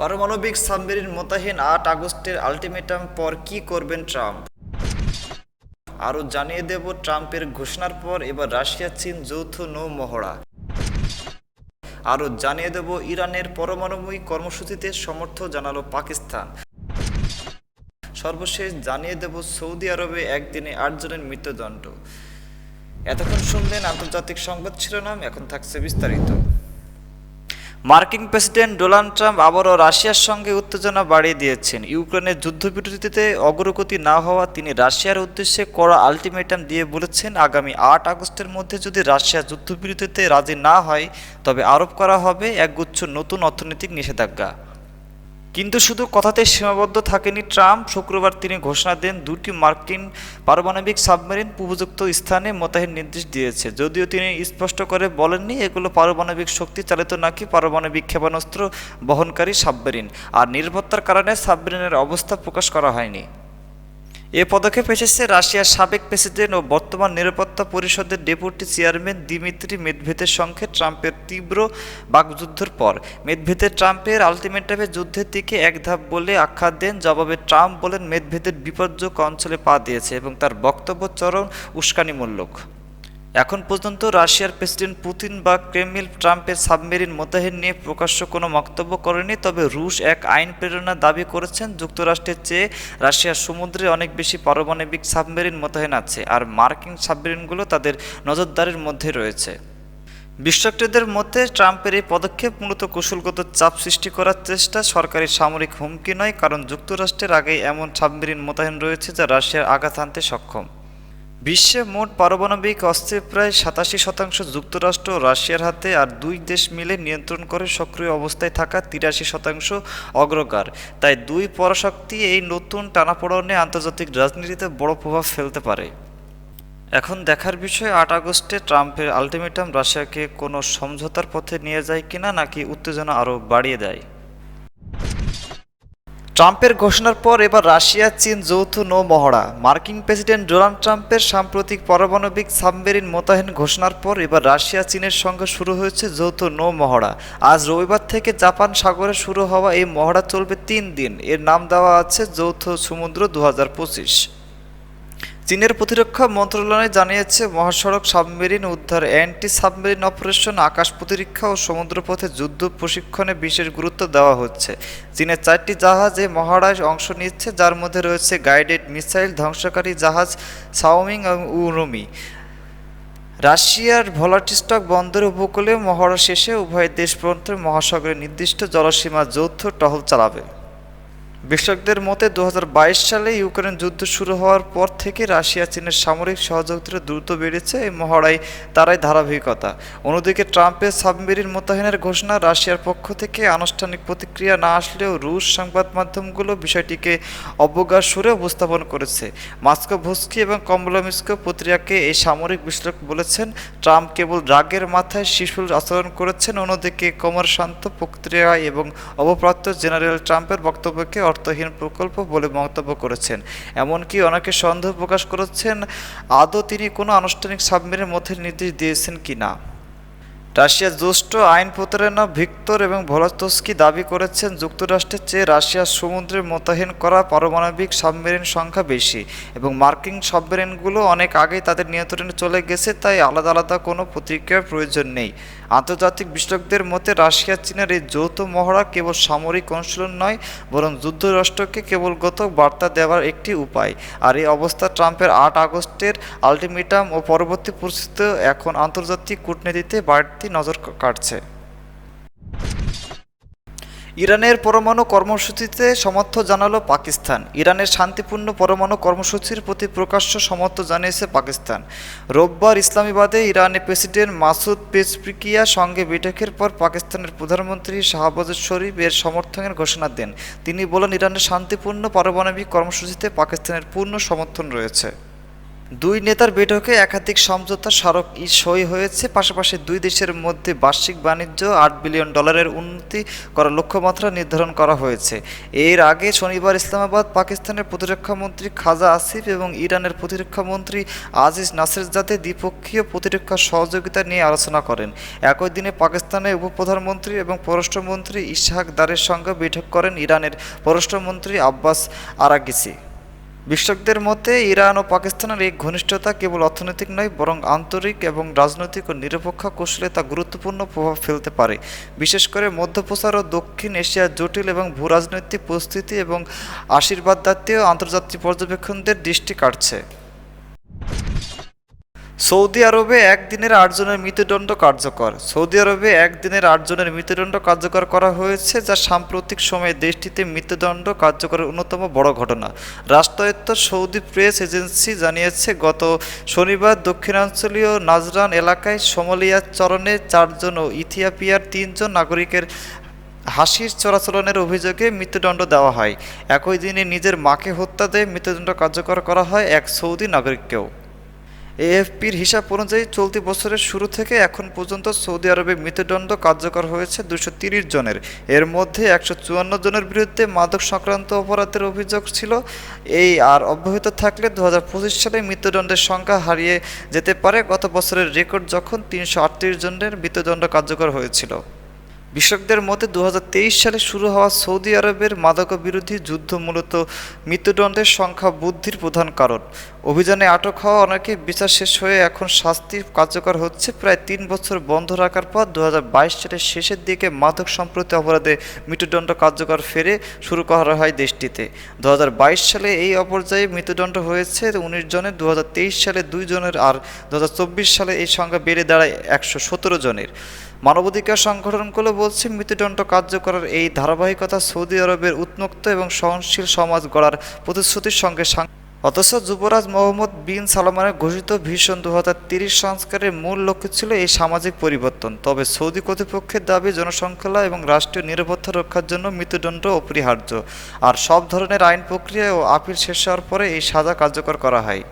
পারমাণবিক সাবমেরিন মোতাহিন আট আগস্টের আলটিমেটাম পর কি করবেন ট্রাম্প? আরও জানিয়ে দেব ট্রাম্পের ঘোষণার পর এবার রাশিয়া, চীন যৌথ নৌ মহড়া আরও জানিয়ে দেব ইরানের পরমাণবিক কর্মসূচিতে সমর্থ জানালো পাকিস্তান। সর্বশেষ জানিয়ে দেব সৌদি আরবে একদিনে আটজনের মৃত্যুদণ্ড। এতক্ষণ শুনলেন আন্তর্জাতিক সংবাদ শিরোনাম, এখন থাকছে বিস্তারিত। মার্কিন প্রেসিডেন্ট ডোনাল্ড ট্রাম্প আবারও রাশিয়ার সঙ্গে উত্তেজনা বাড়িয়ে দিয়েছেন। ইউক্রেনের যুদ্ধবিরতিতে অগ্রগতি না হওয়া তিনি রাশিয়ার উদ্দেশ্যে করা আলটিমেটাম দিয়ে বলেছেন, আগামী আট আগস্টের মধ্যে যদি রাশিয়া যুদ্ধবিরতিতে রাজি না হয়, তবে আরোপ করা হবে একগুচ্ছ নতুন অর্থনৈতিক নিষেধাজ্ঞা। কিন্তু শুধু কথাতে সীমাবদ্ধ থাকেনি ট্রাম্প। শুক্রবার তিনি ঘোষণা দেন, দুটি মার্কিন পারমাণবিক সাবমেরিন উপযুক্ত স্থানে মোতায়েন নির্দেশ দিয়েছে। যদিও তিনি স্পষ্ট করে বলেননি, এগুলো পারমাণবিক শক্তি চালিত নাকি পারমাণবিক ক্ষেপণাস্ত্র বহনকারী সাবমেরিন। আর নিরাপত্তার কারণে সাবমেরিনের অবস্থা প্রকাশ করা হয়নি। এ পদক্ষেপ এসেছে রাশিয়ার সাবেক প্রেসিডেন্ট ও বর্তমান নিরাপত্তা পরিষদের ডেপুটি চেয়ারম্যান দিমিত্রি মেদভেদের সঙ্গে ট্রাম্পের তীব্র বাকযুদ্ধের পর। মেদভেদের ট্রাম্পের আলটিমেটামে যুদ্ধের দিকে এক ধাপ বলে আখ্যা দেন, জবাবে ট্রাম্প বলেন, মেদভেদের বিপজ্জনক অঞ্চলে পা দিয়েছে এবং তার বক্তব্য চরম উস্কানিমূলক। এখন পর্যন্ত রাশিয়ার প্রেসিডেন্ট পুতিন বা ক্রেমিল ট্রাম্পের সাবমেরিন মোতায়েন নিয়ে প্রকাশ্য কোনো মন্তব্য করেনি, তবে রুশ এক আইন প্রেরণা দাবি করেছেন, যুক্তরাষ্ট্রের চেয়ে রাশিয়ার সমুদ্রে অনেক বেশি পারমাণবিক সাবমেরিন মোতায়েন আছে আর মার্কিন সাবমেরিনগুলো তাদের নজরদারির মধ্যে রয়েছে। বিশ্বজ্ঞদের মধ্যে ট্রাম্পের এই পদক্ষেপ মূলত কৌশলগত চাপ সৃষ্টি করার চেষ্টা সরকারি সামরিক হুমকি নয়, কারণ যুক্তরাষ্ট্রের আগেই এমন সাবমেরিন মোতায়েন রয়েছে যা রাশিয়ার আঘাত আনতে সক্ষম। বিশ্বে মোট পারমাণবিক অস্ত্রের প্রায় সাতাশি শতাংশ যুক্তরাষ্ট্র রাশিয়ার হাতে আর দুই দেশ মিলে নিয়ন্ত্রণ করে সক্রিয় অবস্থায় থাকা তিরাশি শতাংশ অগ্রগার। তাই দুই পরাশক্তি এই নতুন টানাপোড়নে আন্তর্জাতিক রাজনীতিতে বড় প্রভাব ফেলতে পারে। এখন দেখার বিষয়, আট আগস্টে ট্রাম্পের আলটিমেটাম, রাশিয়াকে কোনো সমঝোতার পথে নিয়ে যায় কিনা নাকি উত্তেজনা আরও বাড়িয়ে দেয়? ট্রাম্পের ঘোষণার পর এবার রাশিয়া, চীন, যৌথ নৌ মহড়া। মার্কিন প্রেসিডেন্ট ডোনাল্ড ট্রাম্পের সাম্প্রতিক পারমাণবিক সাবমেরিন মোতায়েন ঘোষণার পর এবার রাশিয়া, চীনের সঙ্গে শুরু হয়েছে যৌথ নৌ মহড়া। আজ রবিবার থেকে জাপান সাগরে শুরু হওয়া এই মহড়া চলবে তিন দিন। এর নাম দেওয়া আছে যৌথ সমুদ্র দু হাজার পঁচিশ। চীনের প্রতিরক্ষা মন্ত্রণালয় জানিয়েছে, মহাসড়ক সাবমেরিন উদ্ধার অ্যান্টি সাবমেরিন অপারেশন, আকাশ প্রতিরক্ষা ও সমুদ্রপথে যুদ্ধ প্রশিক্ষণে বিশেষ গুরুত্ব দেওয়া হচ্ছে। চীনের চারটি জাহাজ মহড়ায় অংশ নিচ্ছে, যার মধ্যে রয়েছে গাইডেড মিসাইল, ধ্বংসকারী জাহাজ, সাওমিং এবং উরুমি। রাশিয়ার ভলাটিস্টক বন্দর উপকূলে মহড়া শেষে উভয় দেশ মহাসাগরের নির্দিষ্ট জলসীমা যৌথ টহল চালাবে। বিশেষজ্ঞদের মতে দু হাজার বাইশ সালে ইউক্রেন যুদ্ধ শুরু হওয়ার পর থেকে রাশিয়া চীনের সামরিক সহযোগিতা দ্রুত বেড়েছে এই মহড়ায় তারাই ধারাবাহিকতা। অন্যদিকে ট্রাম্পের সাবমেরিন মোতায়েনের ঘোষণা রাশিয়ার পক্ষ থেকে আনুষ্ঠানিক প্রতিক্রিয়া না আসলেও রুশ সংবাদ মাধ্যমগুলো বিষয়টিকে অবজ্ঞার সুরে উপস্থাপন করেছে। মাস্কো ভুস্কি এবং কমলামিস্কো পত্রিকাকে এই সামরিক বিশ্লেষক বলেছেন, ট্রাম্প কেবল রাগের মাথায় শিশুর আচরণ করেছেন, অন্যদিকে কমর শান্ত প্রক্রিয়া এবং অবপ্রাপ্ত জেনারেল ট্রাম্পের বক্তব্যকে অর্থহীন প্রকল্প বলে মন্তব্য করেছেন। এমনকি অনেকে সন্দেহ প্রকাশ করেছেন, আদৌ তিনি কোনো আনুষ্ঠানিক সাবমেরিনের মধ্যে নির্দেশ দিয়েছেন কি না রাশিয়ার জ্যেষ্ঠ আইন প্রতারণা ভিক্তর এবং ভলাতস্কি দাবি করেছেন যুক্তরাষ্ট্রের চেয়ে রাশিয়ার সমুদ্রে মোতায়েন করা পারমাণবিক সাবমেরিন সংখ্যা বেশি এবং মার্কিন সাবমেরিনগুলো অনেক আগেই তাদের নিয়ন্ত্রণে চলে গেছে, তাই আলাদা আলাদা কোনো প্রতিক্রিয়ার প্রয়োজন নেই। আন্তর্জাতিক বিশ্লেষকদের মতে, রাশিয়া চীনের এই যৌথ মহড়া কেবল সামরিক অনুশীলন নয়, বরং যুক্তরাষ্ট্রকে কেবলগত বার্তা দেওয়ার একটি উপায়। আর এই অবস্থা ট্রাম্পের আট আগস্টের আলটিমেটাম ও পরবর্তী পরিস্থিতিতে এখন আন্তর্জাতিক কূটনীতিতে বাড়তি নজর কাটছে ইরানের পরমাণু কর্মসূচিতে সমর্থন জানালো পাকিস্তান। ইরানের শান্তিপূর্ণ পরমাণু কর্মসূচির প্রতি প্রকাশ্য সমর্থন জানিয়েছে পাকিস্তান। রোববার ইসলামাবাদে ইরানের প্রেসিডেন্ট মাসুদ পেজপ্রিকিয়া সঙ্গে বৈঠকের পর পাকিস্তানের প্রধানমন্ত্রী শাহবাজ শরীফ এর সমর্থনের ঘোষণা দেন। তিনি বলেন, ইরানের শান্তিপূর্ণ পারমাণবিক কর্মসূচিতে পাকিস্তানের পূর্ণ সমর্থন রয়েছে। দুই নেতার বৈঠকে একাধিক সমঝোতা স্মারক সই হয়েছে। পাশাপাশি দুই দেশের মধ্যে বার্ষিক বাণিজ্য আট বিলিয়ন ডলারের উন্নতি করার লক্ষ্যমাত্রা নির্ধারণ করা হয়েছে। এর আগে শনিবার ইসলামাবাদ, পাকিস্তানের প্রতিরক্ষা মন্ত্রী খাজা আসিফ এবং ইরানের প্রতিরক্ষা মন্ত্রী আজিজ নাসিরজাদে দ্বিপক্ষীয় প্রতিরক্ষা সহযোগিতা নিয়ে আলোচনা করেন। একই দিনে পাকিস্তানের উপপ্রধানমন্ত্রী এবং পররাষ্ট্রমন্ত্রী ইশাক দারের সঙ্গে বৈঠক করেন ইরানের পররাষ্ট্রমন্ত্রী আব্বাস আরাগিসি বিশ্লেষকদের মতে ইরান ও পাকিস্তানের এই ঘনিষ্ঠতা কেবল অর্থনৈতিক নয়, বরং আন্তরিক এবং রাজনৈতিক ও নিরপেক্ষ কৌশলে তা গুরুত্বপূর্ণ প্রভাব ফেলতে পারে। বিশেষ করে মধ্যপ্রসার ও দক্ষিণ এশিয়ার জটিল এবং ভূরাজনৈতিক পরিস্থিতি এবং আশীর্বাদ জাতীয় আন্তর্জাতিক পর্যবেক্ষণদের দৃষ্টি কাটছে সৌদি আরবে একদিনের আটজনের মৃত্যুদণ্ড কার্যকর। সৌদি আরবে একদিনের আটজনের মৃত্যুদণ্ড কার্যকর করা হয়েছে, যা সাম্প্রতিক সময়ে দেশটিতে মৃত্যুদণ্ড কার্যকরের অন্যতম বড় ঘটনা। রাষ্ট্রায়ত্ত সৌদি প্রেস এজেন্সি জানিয়েছে, গত শনিবার দক্ষিণাঞ্চলীয় নাজরান এলাকায় সোমালিয়ার চরণে চারজন ও ইথিওপিয়ার তিনজন নাগরিকের হাসির চোরাচলনের অভিযোগে মৃত্যুদণ্ড দেওয়া হয়। একই দিনে নিজের মাকে হত্যা দিয়ে মৃত্যুদণ্ড কার্যকর করা হয় এক সৌদি নাগরিককেও। এএফপির হিসাব অনুযায়ী চলতি বছরের শুরু থেকে এখন পর্যন্ত সৌদি আরবে মৃত্যুদণ্ড কার্যকর হয়েছে দুশো জনের। এর মধ্যে একশো চুয়ান্ন জনের বিরুদ্ধে মাদক সংক্রান্ত অপরাধের অভিযোগ ছিল। এই আর অব্যাহত থাকলে দু হাজার পঁচিশ সালে মৃত্যুদণ্ডের সংখ্যা হারিয়ে যেতে পারে। গত বছরের রেকর্ড যখন তিনশো আটত্রিশ জনের মৃত্যুদণ্ড কার্যকর হয়েছিল। বিশেষজ্ঞদের মতে দু হাজার তেইশ সালে শুরু হওয়া সৌদি আরবের মাদক বিরোধী যুদ্ধ মূলত মৃত্যুদণ্ডের সংখ্যা বৃদ্ধির প্রধান কারণ। অভিযানে আটক হওয়া অনেকে বিচার শেষ হয়ে এখন শাস্তি কার্যকর হচ্ছে প্রায় তিন বছর বন্ধ রাখার পর দু হাজার বাইশ সালের শেষের দিকে মাদক সম্প্রতি অপরাধে মৃত্যুদণ্ড কার্যকর ফেরে শুরু করা হয় দেশটিতে। দু হাজার বাইশ সালে এই অপর্যায়ে মৃত্যুদণ্ড হয়েছে উনিশ জনের দু হাজার তেইশ সালে দুই জনের আর দু হাজার চব্বিশ সালে এই সংখ্যা বেড়ে দাঁড়ায় একশো সতেরো জনের। মানবাধিকার সংগঠনগুলো বলছে, মৃত্যুদণ্ড কার্যকরের এই ধারাবাহিকতা সৌদি আরবের উন্মুক্ত এবং সহনশীল সমাজ গড়ার প্রতিশ্রুতির সঙ্গে অথচ যুবরাজ মোহাম্মদ বিন সালমানের ঘোষিত ভীষণ দু সংস্কারের মূল লক্ষ্য ছিল এই সামাজিক পরিবর্তন। তবে সৌদি কর্তৃপক্ষের দাবি, জনসংখ্যা এবং রাষ্ট্রীয় নিরাপত্তা রক্ষার জন্য মৃত্যুদণ্ড অপরিহার্য। আর সব ধরনের আইন প্রক্রিয়া ও আপিল শেষ হওয়ার পরে এই সাজা কার্যকর করা হয়।